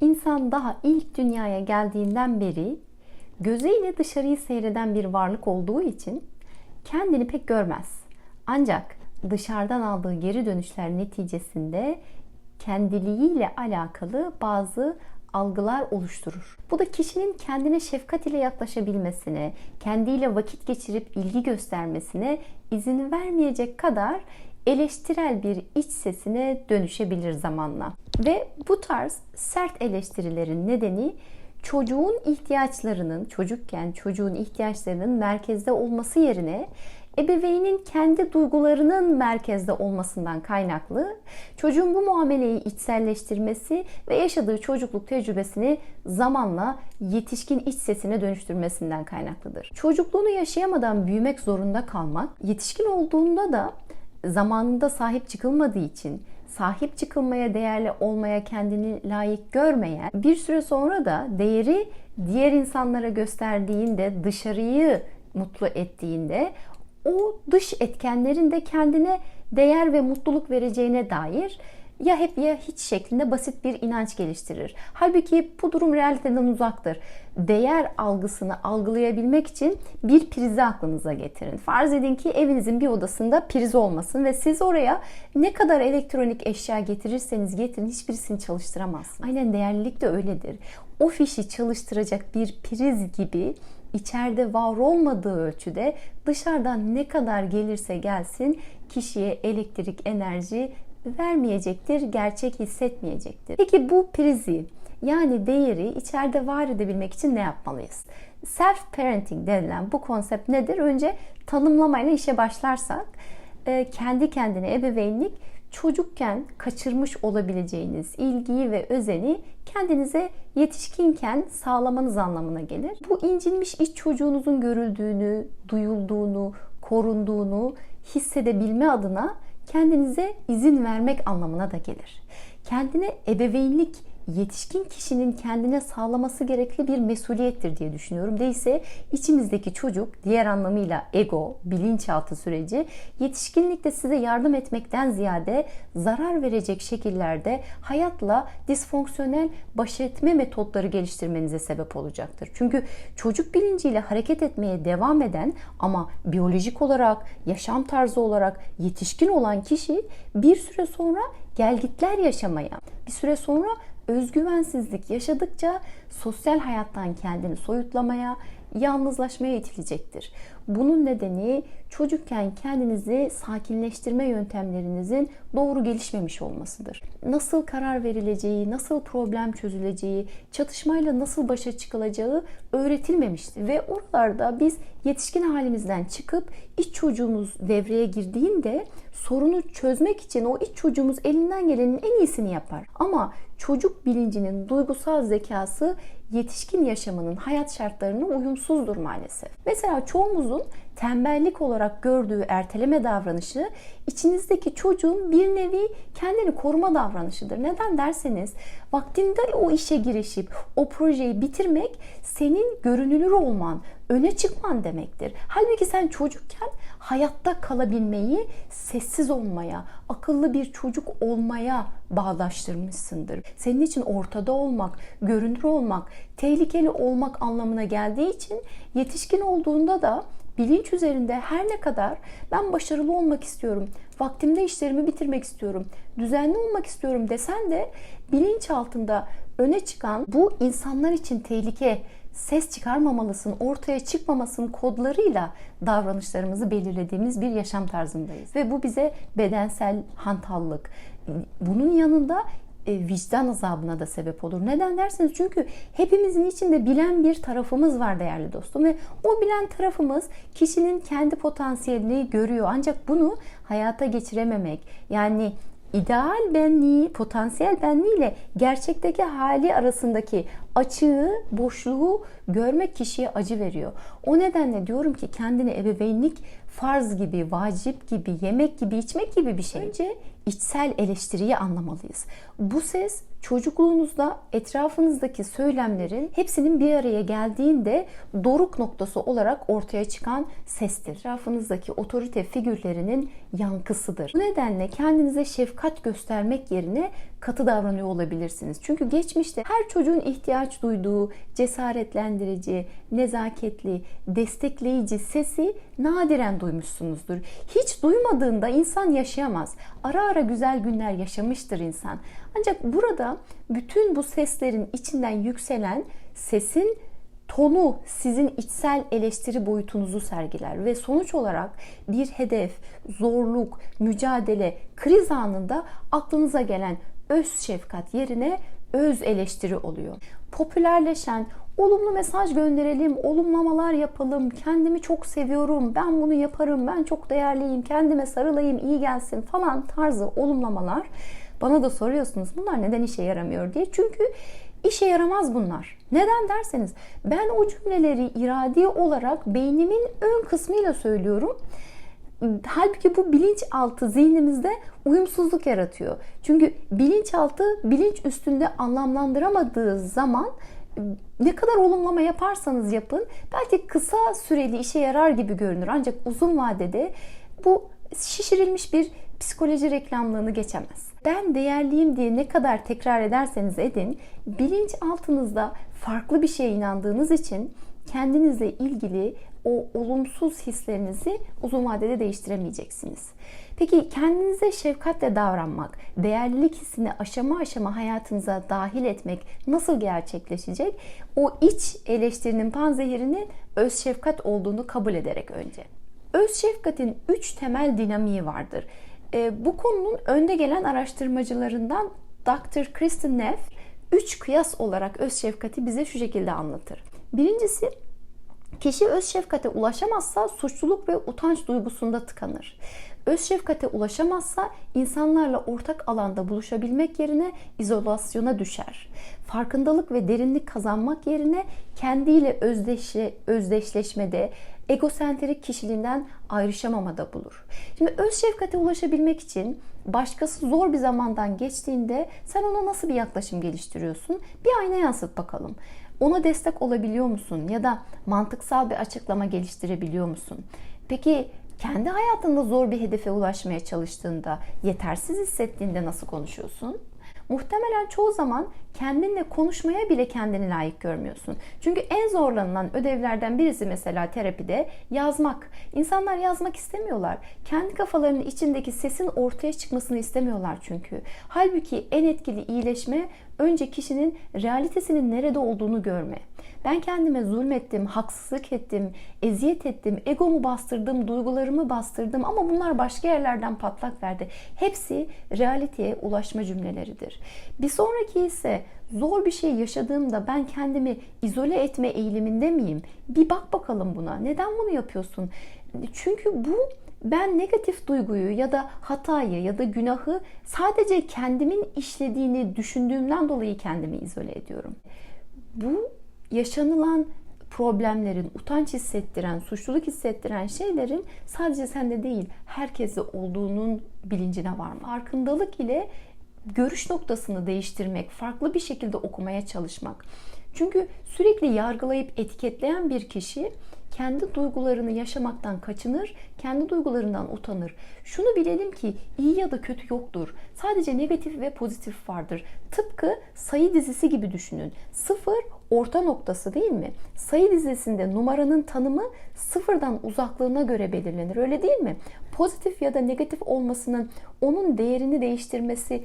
İnsan daha ilk dünyaya geldiğinden beri gözüyle dışarıyı seyreden bir varlık olduğu için kendini pek görmez. Ancak dışarıdan aldığı geri dönüşler neticesinde kendiliğiyle alakalı bazı algılar oluşturur. Bu da kişinin kendine şefkat ile yaklaşabilmesine, kendiyle vakit geçirip ilgi göstermesine izin vermeyecek kadar eleştirel bir iç sesine dönüşebilir zamanla. Ve bu tarz sert eleştirilerin nedeni çocuğun ihtiyaçlarının, çocukken çocuğun ihtiyaçlarının merkezde olması yerine ebeveynin kendi duygularının merkezde olmasından kaynaklı çocuğun bu muameleyi içselleştirmesi ve yaşadığı çocukluk tecrübesini zamanla yetişkin iç sesine dönüştürmesinden kaynaklıdır. Çocukluğunu yaşayamadan büyümek zorunda kalmak, yetişkin olduğunda da zamanında sahip çıkılmadığı için sahip çıkılmaya değerli olmaya kendini layık görmeyen bir süre sonra da değeri diğer insanlara gösterdiğinde dışarıyı mutlu ettiğinde o dış etkenlerin de kendine değer ve mutluluk vereceğine dair ya hep ya hiç şeklinde basit bir inanç geliştirir. Halbuki bu durum realiteden uzaktır. Değer algısını algılayabilmek için bir prizi aklınıza getirin. Farz edin ki evinizin bir odasında priz olmasın ve siz oraya ne kadar elektronik eşya getirirseniz getirin hiçbirisini çalıştıramazsınız. Aynen değerlilik de öyledir. O fişi çalıştıracak bir priz gibi içeride var olmadığı ölçüde dışarıdan ne kadar gelirse gelsin kişiye elektrik enerji vermeyecektir, gerçek hissetmeyecektir. Peki bu prizi yani değeri içeride var edebilmek için ne yapmalıyız? Self parenting denilen bu konsept nedir? Önce tanımlamayla işe başlarsak e, kendi kendine ebeveynlik çocukken kaçırmış olabileceğiniz ilgiyi ve özeni kendinize yetişkinken sağlamanız anlamına gelir. Bu incinmiş iç çocuğunuzun görüldüğünü, duyulduğunu, korunduğunu hissedebilme adına kendinize izin vermek anlamına da gelir. Kendine ebeveynlik yetişkin kişinin kendine sağlaması gerekli bir mesuliyettir diye düşünüyorum. Değilse içimizdeki çocuk, diğer anlamıyla ego, bilinçaltı süreci yetişkinlikte size yardım etmekten ziyade zarar verecek şekillerde hayatla disfonksiyonel baş etme metotları geliştirmenize sebep olacaktır. Çünkü çocuk bilinciyle hareket etmeye devam eden ama biyolojik olarak, yaşam tarzı olarak yetişkin olan kişi bir süre sonra gelgitler yaşamaya, bir süre sonra özgüvensizlik yaşadıkça sosyal hayattan kendini soyutlamaya, yalnızlaşmaya itilecektir. Bunun nedeni çocukken kendinizi sakinleştirme yöntemlerinizin doğru gelişmemiş olmasıdır. Nasıl karar verileceği, nasıl problem çözüleceği, çatışmayla nasıl başa çıkılacağı öğretilmemiştir. Ve oralarda biz yetişkin halimizden çıkıp iç çocuğumuz devreye girdiğinde sorunu çözmek için o iç çocuğumuz elinden gelenin en iyisini yapar. Ama çocuk bilincinin duygusal zekası yetişkin yaşamının hayat şartlarına uyumsuzdur maalesef. Mesela çoğumuzun tembellik olarak gördüğü erteleme davranışı içinizdeki çocuğun bir nevi kendini koruma davranışıdır. Neden derseniz vaktinde o işe girişip o projeyi bitirmek senin görünülür olman, öne çıkman demektir. Halbuki sen çocukken hayatta kalabilmeyi sessiz olmaya, akıllı bir çocuk olmaya bağdaştırmışsındır. Senin için ortada olmak, görünür olmak, tehlikeli olmak anlamına geldiği için yetişkin olduğunda da bilinç üzerinde her ne kadar ben başarılı olmak istiyorum, vaktimde işlerimi bitirmek istiyorum, düzenli olmak istiyorum desen de bilinç altında öne çıkan bu insanlar için tehlike, ses çıkarmamalısın, ortaya çıkmamasın kodlarıyla davranışlarımızı belirlediğimiz bir yaşam tarzındayız. Ve bu bize bedensel hantallık, bunun yanında vicdan azabına da sebep olur. Neden derseniz çünkü hepimizin içinde bilen bir tarafımız var değerli dostum ve o bilen tarafımız kişinin kendi potansiyelini görüyor. Ancak bunu hayata geçirememek yani ideal benliği, potansiyel benliği ile gerçekteki hali arasındaki açığı, boşluğu görmek kişiye acı veriyor. O nedenle diyorum ki kendini ebeveynlik farz gibi, vacip gibi, yemek gibi, içmek gibi bir şey. Önce içsel eleştiriyi anlamalıyız. Bu ses çocukluğunuzda etrafınızdaki söylemlerin hepsinin bir araya geldiğinde doruk noktası olarak ortaya çıkan sestir. Etrafınızdaki otorite figürlerinin yankısıdır. Bu nedenle kendinize şefkat göstermek yerine katı davranıyor olabilirsiniz. Çünkü geçmişte her çocuğun ihtiyaç duyduğu cesaretlendirici, nezaketli, destekleyici sesi nadiren duymuşsunuzdur. Hiç duymadığında insan yaşayamaz. Ara ara güzel günler yaşamıştır insan. Ancak burada bütün bu seslerin içinden yükselen sesin tonu sizin içsel eleştiri boyutunuzu sergiler ve sonuç olarak bir hedef, zorluk, mücadele, kriz anında aklınıza gelen öz şefkat yerine öz eleştiri oluyor. Popülerleşen, olumlu mesaj gönderelim, olumlamalar yapalım, kendimi çok seviyorum, ben bunu yaparım, ben çok değerliyim, kendime sarılayım, iyi gelsin falan tarzı olumlamalar bana da soruyorsunuz bunlar neden işe yaramıyor diye. Çünkü işe yaramaz bunlar. Neden derseniz ben o cümleleri iradi olarak beynimin ön kısmıyla söylüyorum. Halbuki bu bilinçaltı zihnimizde uyumsuzluk yaratıyor. Çünkü bilinçaltı bilinç üstünde anlamlandıramadığı zaman ne kadar olumlama yaparsanız yapın belki kısa süreli işe yarar gibi görünür ancak uzun vadede bu şişirilmiş bir psikoloji reklamlığını geçemez. Ben değerliyim diye ne kadar tekrar ederseniz edin, bilinç altınızda farklı bir şeye inandığınız için kendinizle ilgili o olumsuz hislerinizi uzun vadede değiştiremeyeceksiniz. Peki kendinize şefkatle davranmak, değerlilik hissini aşama aşama hayatınıza dahil etmek nasıl gerçekleşecek? O iç eleştirinin panzehirinin öz şefkat olduğunu kabul ederek önce. Öz şefkatin üç temel dinamiği vardır. E, bu konunun önde gelen araştırmacılarından Dr. Kristen Neff üç kıyas olarak öz şefkati bize şu şekilde anlatır. Birincisi Kişi öz şefkate ulaşamazsa suçluluk ve utanç duygusunda tıkanır. Öz şefkate ulaşamazsa insanlarla ortak alanda buluşabilmek yerine izolasyona düşer. Farkındalık ve derinlik kazanmak yerine kendiyle özdeşle, özdeşleşmede, egosentrik kişiliğinden ayrışamamada bulur. Şimdi öz şefkate ulaşabilmek için başkası zor bir zamandan geçtiğinde sen ona nasıl bir yaklaşım geliştiriyorsun? Bir ayna yansıt bakalım. Ona destek olabiliyor musun? Ya da mantıksal bir açıklama geliştirebiliyor musun? Peki kendi hayatında zor bir hedefe ulaşmaya çalıştığında, yetersiz hissettiğinde nasıl konuşuyorsun? Muhtemelen çoğu zaman kendinle konuşmaya bile kendini layık görmüyorsun. Çünkü en zorlanılan ödevlerden birisi mesela terapide yazmak. İnsanlar yazmak istemiyorlar. Kendi kafalarının içindeki sesin ortaya çıkmasını istemiyorlar çünkü. Halbuki en etkili iyileşme önce kişinin realitesinin nerede olduğunu görme. Ben kendime zulmettim, haksızlık ettim, eziyet ettim, egomu bastırdım, duygularımı bastırdım ama bunlar başka yerlerden patlak verdi. Hepsi realiteye ulaşma cümleleridir. Bir sonraki ise zor bir şey yaşadığımda ben kendimi izole etme eğiliminde miyim? Bir bak bakalım buna. Neden bunu yapıyorsun? Çünkü bu ben negatif duyguyu ya da hatayı ya da günahı sadece kendimin işlediğini düşündüğümden dolayı kendimi izole ediyorum. Bu yaşanılan problemlerin, utanç hissettiren, suçluluk hissettiren şeylerin sadece sende değil, herkese olduğunun bilincine varma. Farkındalık ile görüş noktasını değiştirmek, farklı bir şekilde okumaya çalışmak. Çünkü sürekli yargılayıp etiketleyen bir kişi kendi duygularını yaşamaktan kaçınır, kendi duygularından utanır. Şunu bilelim ki iyi ya da kötü yoktur. Sadece negatif ve pozitif vardır. Tıpkı sayı dizisi gibi düşünün. Sıfır orta noktası değil mi? Sayı dizisinde numaranın tanımı sıfırdan uzaklığına göre belirlenir. Öyle değil mi? Pozitif ya da negatif olmasının onun değerini değiştirmesi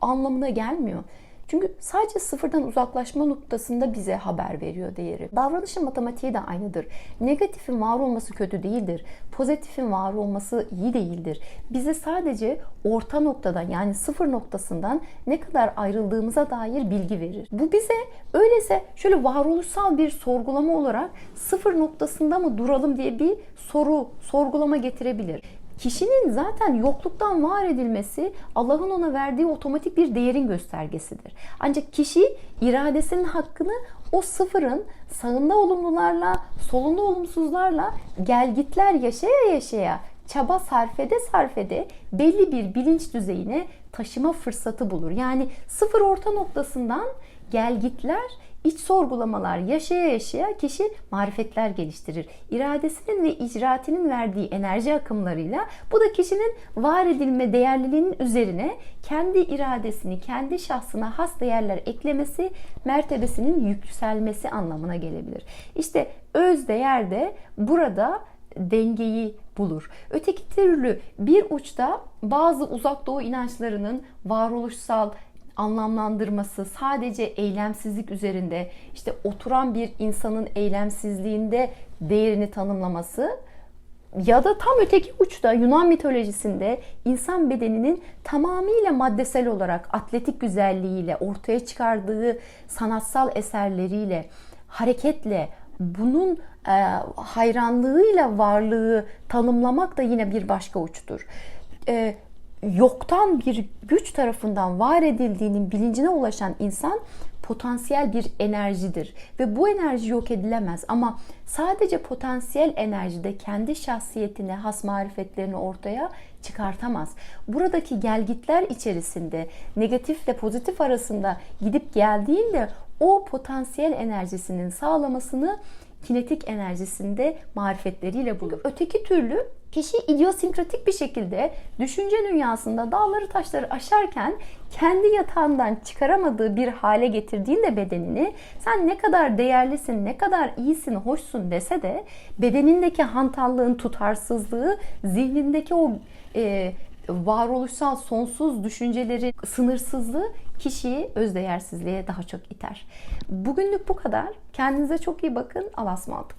anlamına gelmiyor. Çünkü sadece sıfırdan uzaklaşma noktasında bize haber veriyor değeri. Davranışın matematiği de aynıdır. Negatifin var olması kötü değildir. Pozitifin var olması iyi değildir. Bize sadece orta noktada yani sıfır noktasından ne kadar ayrıldığımıza dair bilgi verir. Bu bize öyleyse şöyle varoluşsal bir sorgulama olarak sıfır noktasında mı duralım diye bir soru, sorgulama getirebilir. Kişinin zaten yokluktan var edilmesi Allah'ın ona verdiği otomatik bir değerin göstergesidir. Ancak kişi iradesinin hakkını o sıfırın sağında olumlularla, solunda olumsuzlarla gelgitler yaşaya yaşaya çaba sarfede sarfede belli bir bilinç düzeyine taşıma fırsatı bulur. Yani sıfır orta noktasından gelgitler, iç sorgulamalar yaşaya yaşaya kişi marifetler geliştirir. İradesinin ve icraatinin verdiği enerji akımlarıyla bu da kişinin var edilme değerliliğinin üzerine kendi iradesini, kendi şahsına has değerler eklemesi, mertebesinin yükselmesi anlamına gelebilir. İşte öz değer de burada dengeyi bulur. Öteki türlü bir uçta bazı uzak doğu inançlarının varoluşsal anlamlandırması sadece eylemsizlik üzerinde işte oturan bir insanın eylemsizliğinde değerini tanımlaması ya da tam öteki uçta Yunan mitolojisinde insan bedeninin tamamıyla maddesel olarak atletik güzelliğiyle ortaya çıkardığı sanatsal eserleriyle hareketle bunun e, hayranlığıyla varlığı tanımlamak da yine bir başka uçtur. E, yoktan bir güç tarafından var edildiğinin bilincine ulaşan insan potansiyel bir enerjidir ve bu enerji yok edilemez ama sadece potansiyel enerjide kendi şahsiyetine, has marifetlerini ortaya çıkartamaz. Buradaki gelgitler içerisinde negatifle pozitif arasında gidip geldiğinde o potansiyel enerjisinin sağlamasını kinetik enerjisinde marifetleriyle bulur. Öteki türlü kişi idiosinkratik bir şekilde düşünce dünyasında dağları taşları aşarken kendi yatağından çıkaramadığı bir hale getirdiğinde bedenini sen ne kadar değerlisin, ne kadar iyisin, hoşsun dese de bedenindeki hantallığın tutarsızlığı, zihnindeki o e, varoluşsal sonsuz düşünceleri sınırsızlığı kişiyi özdeğersizliğe daha çok iter. Bugünlük bu kadar. Kendinize çok iyi bakın. Alasmadık.